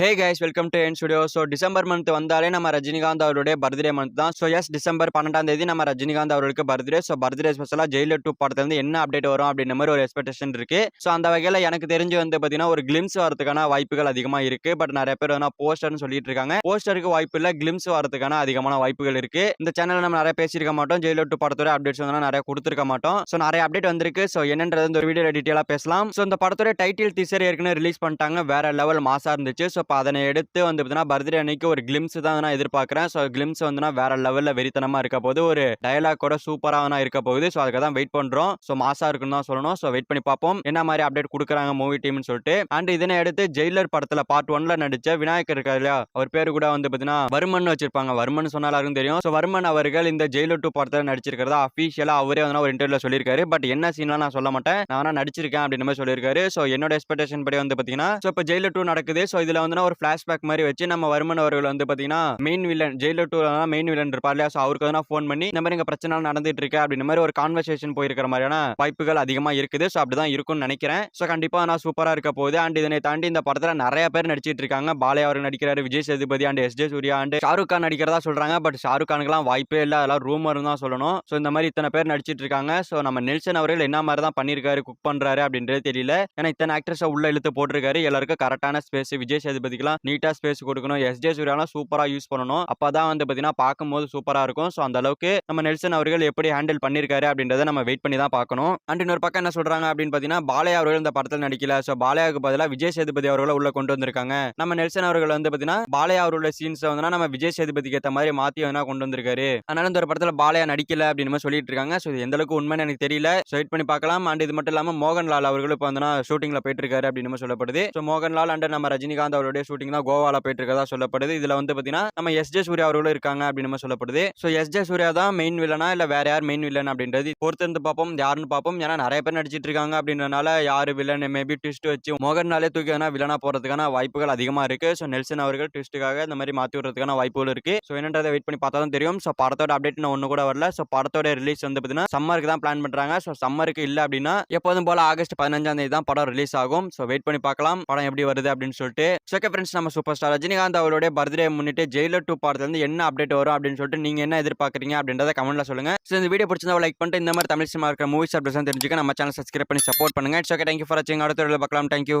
Hey guys welcome to என் studio so December month வந்தாலே நம்ம ரஜினிகாந்த் அவருடைய பர்த்டே மந்த் தான். ஸோ எஸ் டிசம்பர் பன்னெண்டாம் தேதி நம்ம ரஜினிகாந்த் அவருக்கு பர்த்டே ஸோ பர்த்டே ஸ்பெஷலாக ஜெயிலர் டூ படத்துலேருந்து என்ன அப்டேட் வரும் அப்படின்ற மாதிரி ஒரு எக்ஸ்பெக்டேஷன் இருக்கு. ஸோ அந்த வகையில் எனக்கு தெரிஞ்சு வந்து பார்த்தீங்கன்னா ஒரு கிளிம்ஸ் வரதுக்கான வாய்ப்புகள் அதிகமாக இருக்கு. பட் நிறைய பேர் வந்து போஸ்டர்னு சொல்லிட்டு இருக்காங்க. போஸ்டருக்கு வாய்ப்பு இல்லை கிளிம்ஸ் வரதுக்கான அதிகமான வாய்ப்புகள் இருக்கு. இந்த சேனலில் நம்ம நிறைய பேசியிருக்க மாட்டோம். ஜெயிலர் டூ படத்தோட அப்டேட்ஸ் வந்து நிறைய கொடுத்துருக்க மாட்டோம். ஸோ நிறைய அப்டேட் வந்திருக்கு. ஸோ என்னன்றது இந்த வீடியோ டீட்டெயிலாக பேசலாம். ஸோ இந்த படத்தோட டைட்டில் டீசர் ஏற்கனவே ரிலீஸ் பண்ணிட்டாங்க. வேற லெவல் மாசா இருந்துச்சு. ஸோ இப்போ அதனை எடுத்து வந்து பார்த்தீங்கன்னா பர்த்டே அன்னைக்கு ஒரு கிளிம்ஸ் தான் நான் எதிர்பார்க்குறேன். ஸோ கிளிம்ஸ் வந்து வேற லெவலில் வெறித்தனமாக இருக்க போது ஒரு டயலாக் கூட சூப்பராக இருக்க போகுது. ஸோ அதுக்கு தான் வெயிட் பண்றோம். ஸோ மாசா இருக்குன்னு தான் சொல்லணும். ஸோ வெயிட் பண்ணி பார்ப்போம். என்ன மாதிரி அப்டேட் கொடுக்குறாங்க மூவி டீம்னு சொல்லிட்டு. அண்ட் இதனை எடுத்து ஜெயிலர் படத்துல பார்ட் ஒன்ல நடிச்ச விநாயகர் இருக்காரு இல்லையா? அவர் பேரு கூட வந்து பார்த்தீங்கன்னா வருமன் வச்சிருப்பாங்க. வருமன் சொன்னால் எல்லாருக்கும் தெரியும். ஸோ வருமன் அவர்கள் இந்த ஜெயிலர் டூ படத்தில் நடிச்சிருக்கிறதா அஃபீஷியலா அவரே வந்து ஒரு இன்டர்வியூல சொல்லியிருக்காரு. பட் என்ன சீன்லாம் நான் சொல்ல மாட்டேன். நான் நடிச்சிருக்கேன் அப்படின்னு மாதிரி சொல்லியிருக்காரு. ஸோ என்னோட எக்ஸ்பெக்டேஷன் படி வந்து பார்த்தீங்கன்னா ஸோ இப்போ ஜெயிலர் டூ நடக்குது. ஸோ இதுல வந்து ஒரு ஃபிளாஷ்பேக் மாதிரி வச்சு நம்ம வருமன் அவர்கள் வந்து பார்த்தீங்கன்னா main villain Jailer two main villain இருப்பார் இல்லையா? ஸோ அவருக்கு வந்து ஃபோன் பண்ணி இந்த மாதிரி இங்கே பிரச்சனை நடந்துட்டு இருக்கு அப்படின்ற மாதிரி ஒரு கான்வர்சேஷன் போயிருக்கிற மாதிரியான வாய்ப்புகள் அதிகமாக இருக்குது. ஸோ அப்படிதான் இருக்கும்னு நினைக்கிறேன். ஸோ கண்டிப்பாக நான் சூப்பராக இருக்க போகுது. அண்ட் இதனை தாண்டி இந்த படத்தில் நிறைய பேர் நடிச்சிட்டு இருக்காங்க. பாலே அவர் நடிக்கிறாரு Vijay Sethupathi and S J Suryah and Shahrukh Khan நடிக்கிறதா சொல்றாங்க. பட் ஷாருக் கானுக்குலாம் வாய்ப்பே இல்லை. அதெல்லாம் ரூமர் தான் சொல்லணும். ஸோ இந்த மாதிரி இத்தனை பேர் நடிச்சிட்டு இருக்காங்க. ஸோ நம்ம நெல்சன் அவர்கள் என்ன மாதிரி தான் பண்ணியிருக்காரு குக் பண்றாரு அப்படின்றது தெரியல. ஏன்னா இத்தனை ஆக்டர்ஸை உள்ள இழுத்து போட்டிருக்காரு. எல்லாருக்கும் கரெக்டான ஸ்பேஸ் விஜய் சேதுபதிக்குலாம் நீட்டா ஸ்பேஸ் கொடுக்கணும். எஸ்ஜே சூர்யாலாம் சூப்பரா யூஸ் பண்ணணும். அப்பதான் வந்து பாத்தீங்கன்னா பார்க்கும்போது சூப்பரா இருக்கும். ஸோ அந்த அளவுக்கு நம்ம நெல்சன் அவர்கள் எப்படி ஹேண்டில் பண்ணிருக்காரு அப்படின்றத நம்ம வெயிட் பண்ணி தான் பார்க்கணும். அண்ட் இன்னொரு பக்கம் என்ன சொல்றாங்க அப்படின்னு பாத்தீங்கன்னா பாலையா அவர்கள் இந்த படத்தில் நடிக்கல. ஸோ பாலையாவுக்கு பதிலாக விஜய் சேதுபதி அவர்களை உள்ள கொண்டு வந்திருக்காங்க. நம்ம நெல்சன் அவர்கள் வந்து பாத்தீங்கன்னா பாலையா அவருடைய சீன்ஸ் வந்து நம்ம விஜய் சேதுபதிக்கு ஏற்ற மாதிரி மாத்தி வேணா கொண்டு வந்திருக்காரு. அதனால இந்த ஒரு படத்துல பாலையா நடிக்கல அப்படின்னு சொல்லிட்டு இருக்காங்க. ஸோ எந்த அளவுக்கு உண்மைன்னு எனக்கு தெரியல. ஸோ வெயிட் பண்ணி பார்க்கலாம். அண்ட் இது மட்டும் இல்லாம மோகன்லால் அவர்களும் இப்போ வந்து ஷூட்டிங்ல போயிட்டு இருக்காரு அப்படின்னு சொல்லப்படுது. ஸோ மோகன்லால் அண்ட் நம்ம ரஜினிகாந்த் அவருடைய ஷூட்டிங் தான் கோவால போயிட்டு இருக்கதா சொல்லப்படுது. இதுல வந்து பாத்தீங்கன்னா நம்ம எஸ் ஜே சூர்யா அவர்களும் இருக்காங்க அப்படின்னு நம்ம சொல்லப்படுது. ஸோ எஸ் ஜே சூர்யா தான் மெயின் வில்லனா இல்ல வேற யார் மெயின் வில்லன் அப்படின்றது பொறுத்து இருந்து பார்ப்போம். யாருன்னு பார்ப்போம். ஏன்னா நிறைய பேர் நடிச்சிட்டு இருக்காங்க அப்படின்றனால யாரு வில்லன் மேபி ட்விஸ்ட் வச்சு மோகன்னாலே தூக்கி வேணா வில்லனா போறதுக்கான வாய்ப்புகள் அதிகமா இருக்கு. ஸோ நெல்சன் அவர்கள் ட்விஸ்ட்டுக்காக இந்த மாதிரி மாத்தி விடுறதுக்கான வாய்ப்புகள் இருக்கு. ஸோ என்னன்றதை வெயிட் பண்ணி பார்த்தா தான் தெரியும். ஸோ படத்தோட அப்டேட் நான் ஒன்று கூட வரல. ஸோ படத்தோட ரிலீஸ் வந்து பார்த்தீங்கன்னா சம்மருக்கு தான் பிளான் பண்றாங்க. ஸோ சம்மருக்கு இல்லை அப்படின்னா எப்போதும் போல ஆகஸ்ட் பதினஞ்சாம் தேதி தான் படம் ரிலீஸ் ஆகும். ஸோ வெயிட் பண்ணி பார்க்கலாம். படம் எப்படி வருது அப்படின்னு சொல்லிட்டு. ஓகே ஃப்ரெண்ட்ஸ் நம்ம சூப்பர் ஸ்டார் ரஜினிகாந்த் அவருடைய பர்த்டே முன்னிட்டு ஜெயிலர் டூ படத்துல என்ன அப்டேட் வரும் அப்படின்னு சொல்லிட்டு நீங்க என்ன எதிர்பார்க்குறீங்க அப்படின்றத கமெண்ட்ல சொல்லுங்க. ஸோ இந்த வீடியோ பிடிச்சிருந்தா லைக் பண்ணிட்டு இந்த மாதிரி தமிழ் சினிமா இருக்கிற மூவிஸ் அப்டேட்ஸ் தெரிஞ்சுக்க நம்ம சேனல் சப்ஸ்கிரைப் பண்ணி சப்போர்ட் பண்ணுங்க. It's okay thank you for வாட்சிங் அடுத்த வீடியோ பார்க்கலாம். தேங்க்யூ